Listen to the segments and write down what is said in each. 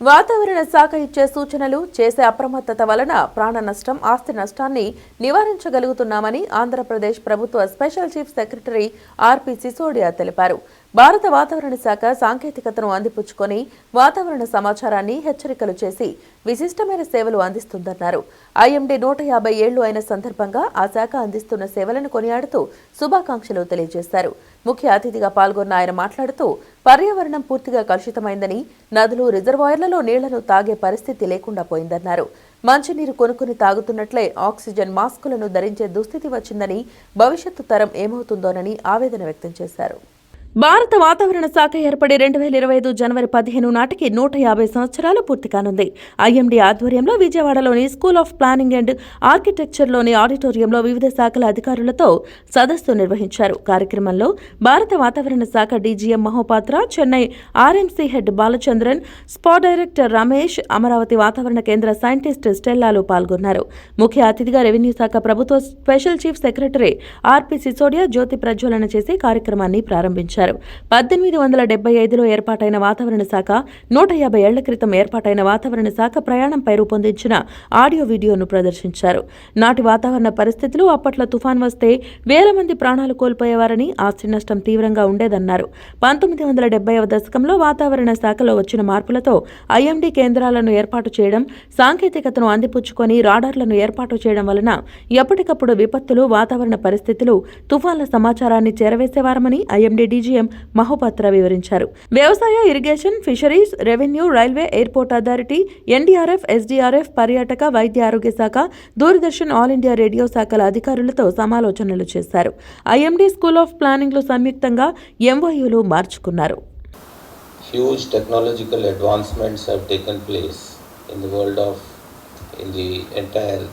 వాతావరణ శాఖ ఇచ్చే సూచనలు చేసే అప్రమత్తత వలన ప్రాణ నష్టం ఆస్తి నష్టాన్ని నివారించగలుగుతున్నామని ఆంధ్రప్రదేశ్ ప్రభుత్వ special chief secretary R P Sisodia తెలిపారు. భారత వాతావరణ శాఖ సాంకేతికతను అందిపుచ్చుకొని వాతావరణ సమాచారాన్ని హెచ్చరికలు చేసి విశిష్టమైన సేవలు అందిస్తుందన్నారు. ఐఎండీ నూట యాభై ఏళ్ళు అయిన సందర్భంగా ఆ శాఖ అందిస్తున్న సేవలను కొనియాడుతూ శుభాకాంక్షలు తెలియజేశారు. ముఖ్య అతిథిగా పాల్గొన్న ఆయన మాట్లాడుతూ పర్యావరణం పూర్తిగా కలుషితమైందని నదులు రిజర్వాయర్లలో నీళ్ళను తాగే పరిస్థితి లేకుండా పోయిందన్నారు. మంచినీరు కొనుక్కుని తాగుతున్నట్లే ఆక్సిజన్ మాస్కులను ధరించే దుస్థితి వచ్చిందని భవిష్యత్తు తరం ఏమవుతుందోనని ఆవేదన వ్యక్తం చేశారు. భారత వాతావరణ శాఖ ఏర్పడి రెండు వేల ఇరవై ఐదు జనవరి పదిహేను నాటికి నూట యాభై సంవత్సరాలు పూర్తి కానుంది. ఐఎండీ ఆధ్వర్యంలో విజయవాడలోని స్కూల్ ఆఫ్ ప్లానింగ్ అండ్ ఆర్కిటెక్చర్లోని ఆడిటోరియంలో వివిధ శాఖల అధికారులతో సదస్సు నిర్వహించారు. కార్యక్రమంలో భారత వాతావరణ శాఖ DGM Mohapatra Chennai RMC head Balachandran SPA director Ramesh Amaravati వాతావరణ కేంద్ర సైంటిస్ట్ స్టెల్లాలు పాల్గొన్నారు. ముఖ్య అతిథిగా రెవెన్యూ శాఖ ప్రభుత్వ special chief secretary R P Sisodia జ్యోతి ప్రజ్వలన చేసి కార్యక్రమాన్ని ప్రారంభించారు. పద్దెనిమిది వందల డెబ్బై ఐదులో ఏర్పాటైన వాతావరణ శాఖ నూట యాభై ఏళ్ళ క్రితం ఏర్పాటైన వాతావరణ శాఖ ప్రయాణంపై రూపొందించిన ఆడియో వీడియోను ప్రదర్శించారు. నాటి వాతావరణ పరిస్థితులు అప్పట్లో తుఫాన్ వస్తే వేల మంది ప్రాణాలు కోల్పోయేవారని ఆస్తి నష్టం తీవ్రంగా ఉండేదన్నారు. పంతొమ్మిది వందల డెబ్బైవ దశకంలో వాతావరణ శాఖలో వచ్చిన మార్పులతో ఐఎండీ కేంద్రాలను ఏర్పాటు చేయడం సాంకేతికతను అందిపుచ్చుకొని రాడార్లను ఏర్పాటు చేయడం వలన ఎప్పటికప్పుడు విపత్తులు వాతావరణ పరిస్థితులు తుఫాన్ల సమాచారాన్ని చేరవేసేవారమని ఐఎండీ సీఎం మహోపాత్ర వివరించారు. వ్యవసాయ irrigation fisheries revenue railway airport authority NDRF SDRF పర్యాటక వైద్య ఆరోగ్య శాఖ దూరదర్శన్ ఆల్ ఇండియా రేడియో శాఖల అధికారులతో సమాలోచనలు చేశారు. ఐఎండీ స్కూల్ ఆఫ్ ప్లానింగ్లో సంయుక్తంగా ఎంఓయూలు మార్చుకున్నారు. Huge technological advancements have taken place in the world of in the entire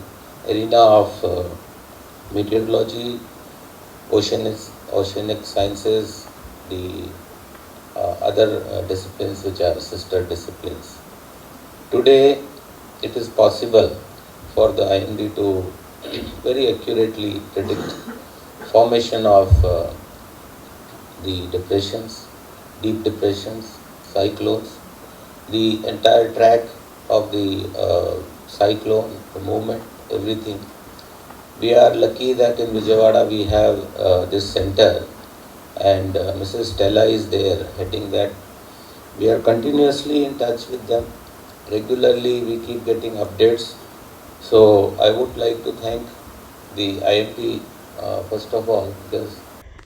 arena of uh, meteorology oceanic oceanic sciences the uh, other uh, disciplines which are sister disciplines today it is possible for the IMD to very accurately predict formation of uh, the depressions, deep depressions, cyclones, the entire track of the uh, cyclone, the movement, everything. We are lucky that in Vijayawada we have uh, this center and uh, Mrs. Stella is there heading that. We are continuously in touch with them. Regularly we keep getting updates. So I would like to thank the IMP uh, first of all because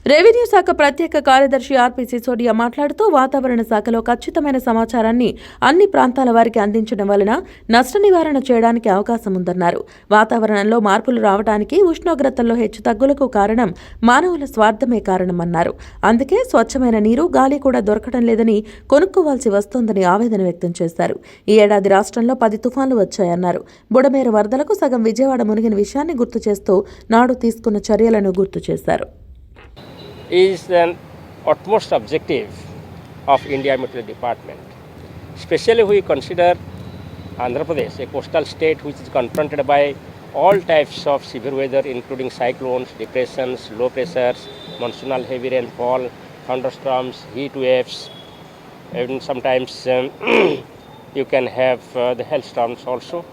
revenue శాఖ ప్రత్యేక కార్యదర్శి ఆర్పి సిసోడియా మాట్లాడుతూ వాతావరణ శాఖలో ఖచ్చితమైన సమాచారాన్ని అన్ని ప్రాంతాల వారికి అందించడం వలన నష్ట నివారణ చేయడానికి అవకాశం ఉందన్నారు. వాతావరణంలో మార్పులు రావడానికి ఉష్ణోగ్రతల్లో హెచ్చు తగ్గులకు కారణం మానవుల స్వార్థమే కారణమన్నారు. అందుకే స్వచ్ఛమైన నీరు గాలి కూడా దొరకడం లేదని కొనుక్కోవాల్సి వస్తోందని ఆవేదన వ్యక్తం చేశారు. ఈ ఏడాది రాష్ట్రంలో పది తుఫాన్లు వచ్చాయన్నారు. బుడమేరు వరదలకు సగం విజయవాడ మునిగిన విషయాన్ని గుర్తు చేస్తూ నాడు తీసుకున్న చర్యలను గుర్తు చేశారు. Is an utmost objective of India Meteorology Department. Especially we consider Andhra Pradesh, a coastal state which is confronted by all types of severe weather including cyclones, depressions, low pressures, monsoonal heavy rainfall, thunderstorms, heat waves, and sometimes um, you can have uh, the hailstorms also.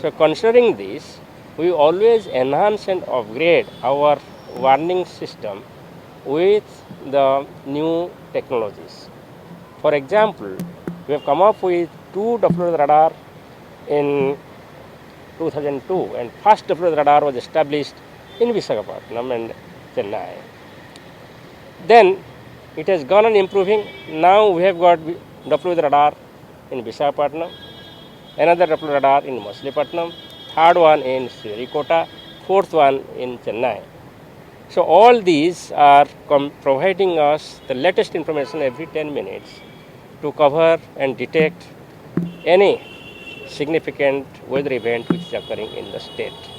So considering this, we always enhance and upgrade our warning system with the new technologies. For example, we have come up with two Doppler radar in 2002 and first Doppler radar was established in Visakhapatnam and Chennai. Then it has gone on improving. Now we have got Doppler radar in Visakhapatnam, another Doppler radar in Machilipatnam, third one in Sririkota, fourth one in Chennai. So all these are providing us the latest information every 10 minutes to cover and detect any significant weather event which is occurring in the state.